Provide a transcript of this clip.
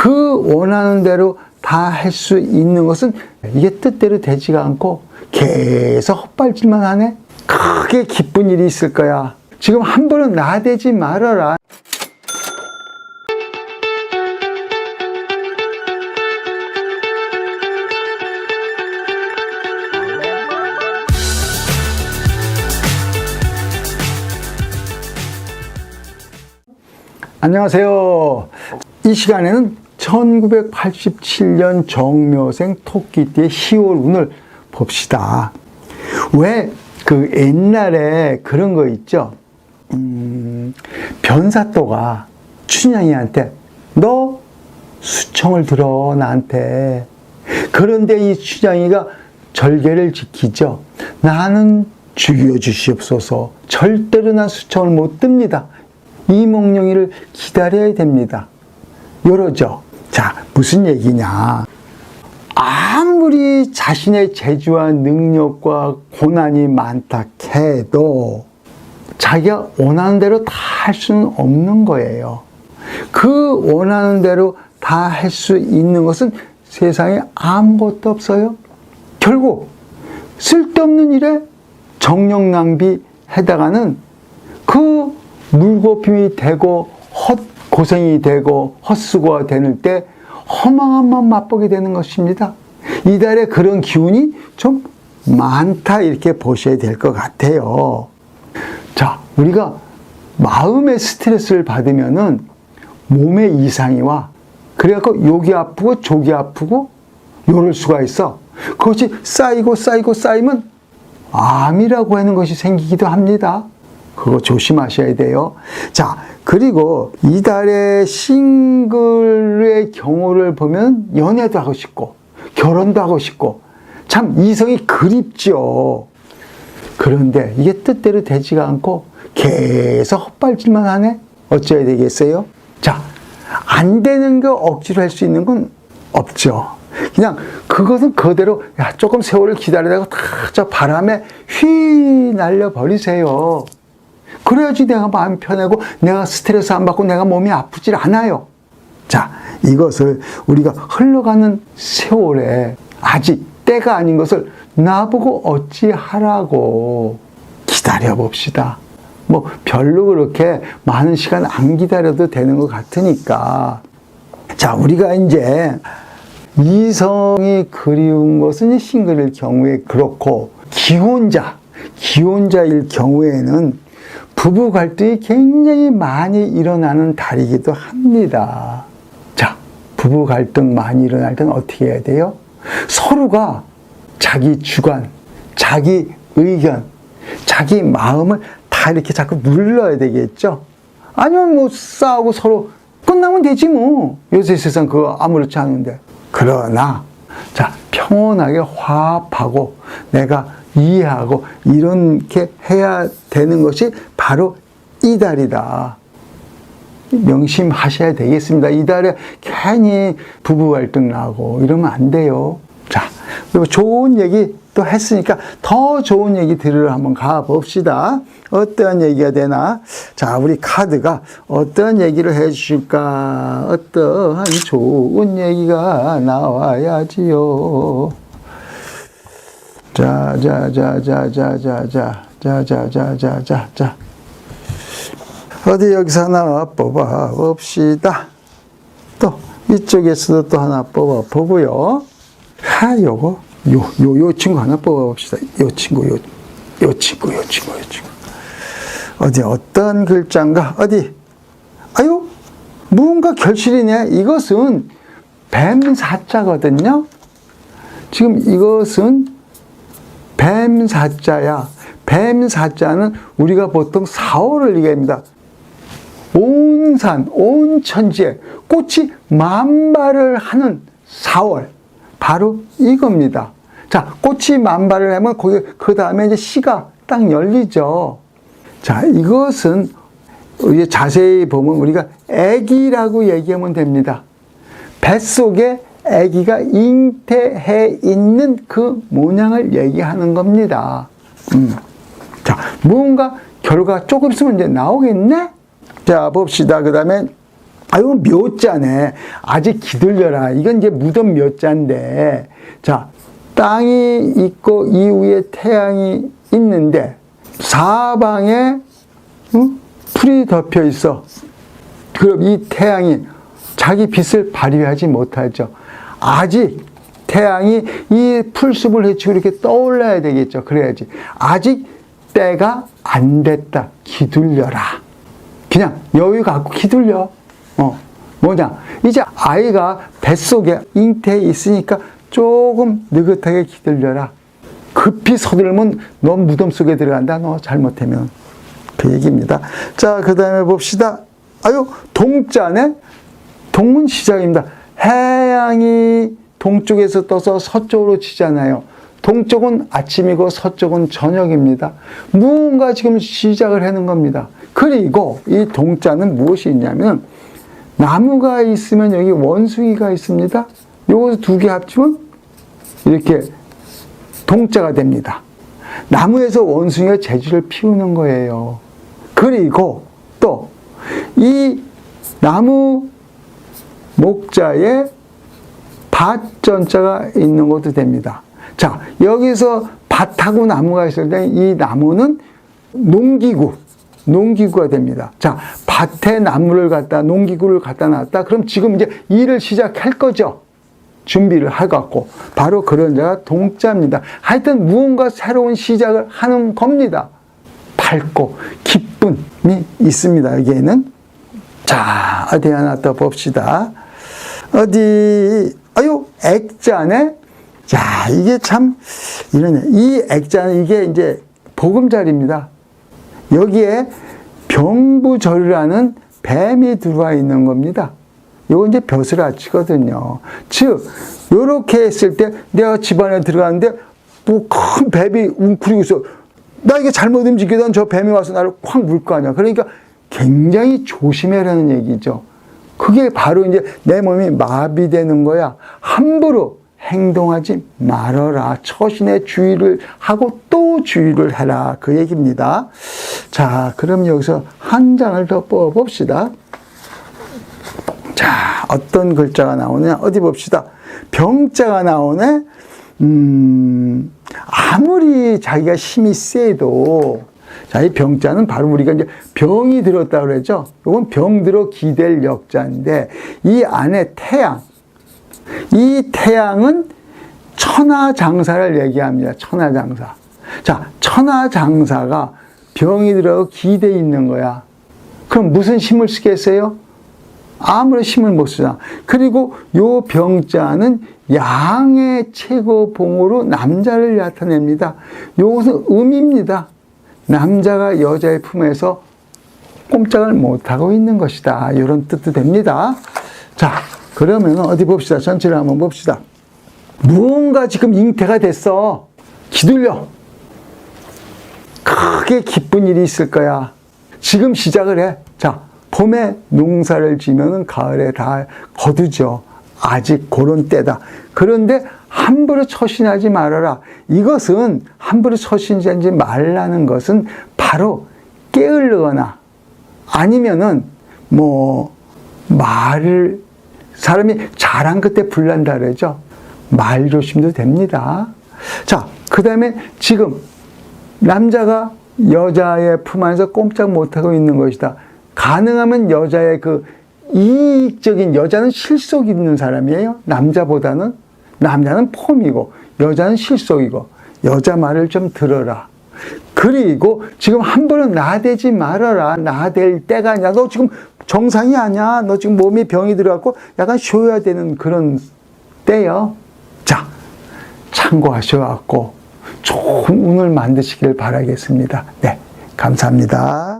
그 원하는 대로 다 할 수 있는 것은 이게 뜻대로 되지가 않고 계속 헛발질만 하네? 크게 기쁜 일이 있을 거야. 지금 한 번은 나대지 말아라. 안녕하세요. 이 시간에는 1987년 정묘생 토끼띠의 10월 운을 봅시다. 왜 그 옛날에 그런 거 있죠? 음, 변사또가 춘향이한테 너 수청을 들어 나한테 그런데 이 춘향이가 절개를 지키죠. 나는 죽여 주시옵소서. 절대로 난 수청을 못 듭니다. 이몽룡이를 기다려야 됩니다. 요러죠. 자, 무슨 얘기냐. 아무리 자신의 재주와 능력과 고난이 많다 해도 자기가 원하는 대로 다 할 수는 없는 거예요. 그 원하는 대로 다 할 수 있는 것은 세상에 아무것도 없어요. 결국 쓸데없는 일에 정력 낭비 해다가는 그 물고품이 되고 헛 고생이 되고 헛수고가 되는 때 허망한 맘 맛보게 되는 것입니다. 이달에 그런 기운이 좀 많다 이렇게 보셔야 될 것 같아요. 자, 우리가 마음의 스트레스를 받으면은 몸의 이상이 와. 그래갖고 여기 아프고 저기 아프고 요럴 수가 있어. 그것이 쌓이고 쌓이고 쌓이면 암이라고 하는 것이 생기기도 합니다. 그거 조심하셔야 돼요. 자, 그리고 이달의 싱글의 경우를 보면 연애도 하고 싶고, 결혼도 하고 싶고, 참 이성이 그립죠. 그런데 이게 뜻대로 되지가 않고 계속 헛발질만 하네? 어찌해야 되겠어요? 자, 안 되는 거 억지로 할 수 있는 건 없죠. 그냥 그것은 그대로 야, 조금 세월을 기다리다가 다 저 바람에 휘 날려 버리세요. 그래야지 내가 마음 편하고 내가 스트레스 안 받고 내가 몸이 아프질 않아요. 자, 이것을 우리가 흘러가는 세월에 아직 때가 아닌 것을 나보고 어찌하라고 기다려 봅시다. 뭐 별로 그렇게 많은 시간 안 기다려도 되는 것 같으니까. 자, 우리가 이제 이성이 그리운 것은 싱글일 경우에 그렇고 기혼자, 기혼자일 경우에는 부부 갈등이 굉장히 많이 일어나는 달이기도 합니다. 자, 부부 갈등 많이 일어날 때는 어떻게 해야 돼요? 서로가 자기 주관, 자기 의견, 자기 마음을 다 이렇게 자꾸 눌러야 되겠죠? 아니면 뭐 싸우고 서로 끝나면 되지 뭐. 요새 세상 그거 아무렇지 않은데. 그러나, 자, 평온하게 화합하고 내가 이해하고 이렇게 해야 되는 것이 바로 이달이다. 명심하셔야 되겠습니다. 이달에 괜히 부부 갈등 나고 이러면 안 돼요. 자, 그리고 좋은 얘기 또 했으니까 더 좋은 얘기 들으러 한번 가봅시다. 어떠한 얘기가 되나? 자, 우리 카드가 어떤 얘기를 해주실까? 어떠한 좋은 얘기가 나와야지요. 자, 자, 자, 자, 자, 자, 자, 자, 자, 자, 자, 자, 자. 어디 여기서 하나 뽑아 봅시다. 또 이쪽에서도 또 하나 뽑아 보고요. 하, 요거, 요, 요, 요 친구 하나 뽑아 봅시다. 요 친구, 요, 요 친구, 요 친구, 요 친구. 어디 어떤 글자인가? 어디? 아유, 무언가 결실이네. 이것은 뱀 사자거든요. 지금 이것은 뱀 사자야. 뱀 사자는 우리가 보통 4월을 얘기합니다. 온 산, 온 천지에 꽃이 만발을 하는 4월. 바로 이겁니다. 자, 꽃이 만발을 하면 거기, 그 다음에 이제 씨가 딱 열리죠. 자, 이것은 우리 자세히 보면 우리가 애기라고 얘기하면 됩니다. 뱃속에 아기가 잉태해 있는 그 모양을 얘기하는 겁니다. 음. 자, 무언가 결과 조금 있으면 이제 나오겠네? 자, 봅시다. 그 다음에 아유, 묘자네. 아직 기들려라. 이건 이제 무덤 묘자인데. 자, 땅이 있고 이후에 태양이 있는데, 사방에, 응? 풀이 덮여 있어. 그럼 이 태양이 자기 빛을 발휘하지 못하죠. 아직 태양이 이 풀숲을 헤치고 이렇게 떠올라야 되겠죠. 그래야지. 아직 때가 안 됐다. 기둘려라. 그냥 여유 갖고 기둘려. 어, 뭐냐. 이제 아이가 뱃속에 잉태에 있으니까 조금 느긋하게 기둘려라. 급히 서둘면 너 무덤 속에 들어간다. 너 잘못하면. 그 얘기입니다. 자, 그 다음에 봅시다. 아유, 동자네? 동문 시작입니다. 해양이 동쪽에서 떠서 서쪽으로 치잖아요. 동쪽은 아침이고 서쪽은 저녁입니다. 무언가 지금 시작을 하는 겁니다. 그리고 이 동자는 무엇이 있냐면 나무가 있으면 여기 원숭이가 있습니다. 요것을 두개 합치면 이렇게 동자가 됩니다. 나무에서 원숭이가 재주를 피우는 거예요. 그리고 또 이 나무 목자에 밭전자가 있는 것도 됩니다. 자, 여기서 밭하고 나무가 있을 때 이 나무는 농기구, 농기구가 됩니다. 자, 밭에 나무를 갖다, 농기구를 갖다 놨다. 그럼 지금 이제 일을 시작할 거죠. 준비를 해갖고. 바로 그런 자가 동자입니다. 하여튼 무언가 새로운 시작을 하는 겁니다. 밝고 기쁨이 있습니다. 여기에는. 자, 어디 하나 더 봅시다. 어디, 아유, 액자네? 자, 이게 참, 이러네. 이 액자는 이게 이제 보금자리입니다. 여기에 병부절이라는 뱀이 들어와 있는 겁니다. 요거 이제 벼슬아치거든요. 즉, 요렇게 했을 때 내가 집안에 들어가는데 뭐 큰 뱀이 웅크리고 있어. 나 이게 잘못 움직이던 저 뱀이 와서 나를 콱물거 아니야. 그러니까 굉장히 조심해라는 얘기죠. 그게 바로 이제 내 몸이 마비되는 거야. 함부로 행동하지 말아라. 처신의 주의를 하고 또 주의를 해라. 그 얘기입니다. 자, 그럼 여기서 한 장을 더 뽑아봅시다. 자, 어떤 글자가 나오냐? 어디 봅시다. 병자가 나오네? 음, 아무리 자기가 힘이 세도, 자, 이 병자는 바로 우리가 이제 병이 들었다 그러죠? 이건 병들어 기댈 역자인데, 이 안에 태양, 이 태양은 천하장사를 얘기합니다. 천하장사. 자, 천하장사가 병이 들어 기대 있는 거야. 그럼 무슨 힘을 쓰겠어요? 아무런 힘을 못 쓰잖아. 그리고 요 병자는 양의 최고 봉으로 남자를 나타냅니다. 요것은 음입니다. 남자가 여자의 품에서 꼼짝을 못하고 있는 것이다. 이런 뜻도 됩니다. 자, 그러면 어디 봅시다. 전체를 한번 봅시다. 무언가 지금 잉태가 됐어. 기둘려. 크게 기쁜 일이 있을 거야. 지금 시작을 해. 자, 봄에 농사를 지면은 가을에 다 거두죠. 아직 그런 때다. 그런데 함부로 처신하지 말아라. 이것은 함부로 처신하지 말라는 것은 바로 깨으르거나 아니면은 뭐 말을 사람이 잘한 그때 불난다 그러죠. 말 조심도 됩니다. 자, 그 다음에 지금 남자가 여자의 품 안에서 꼼짝 못하고 있는 것이다. 가능하면 여자의 그 이익적인 여자는 실속 있는 사람이에요. 남자보다는 남자는 폼이고 여자는 실속이고 여자 말을 좀 들어라. 그리고 지금 함부로 나대지 말아라. 나댈 때가 아니야. 너 지금 정상이 아니야. 너 지금 몸에 병이 들어갖고 약간 쉬어야 되는 그런 때요. 자, 참고하셔갖고 좋은 운을 만드시길 바라겠습니다. 네, 감사합니다.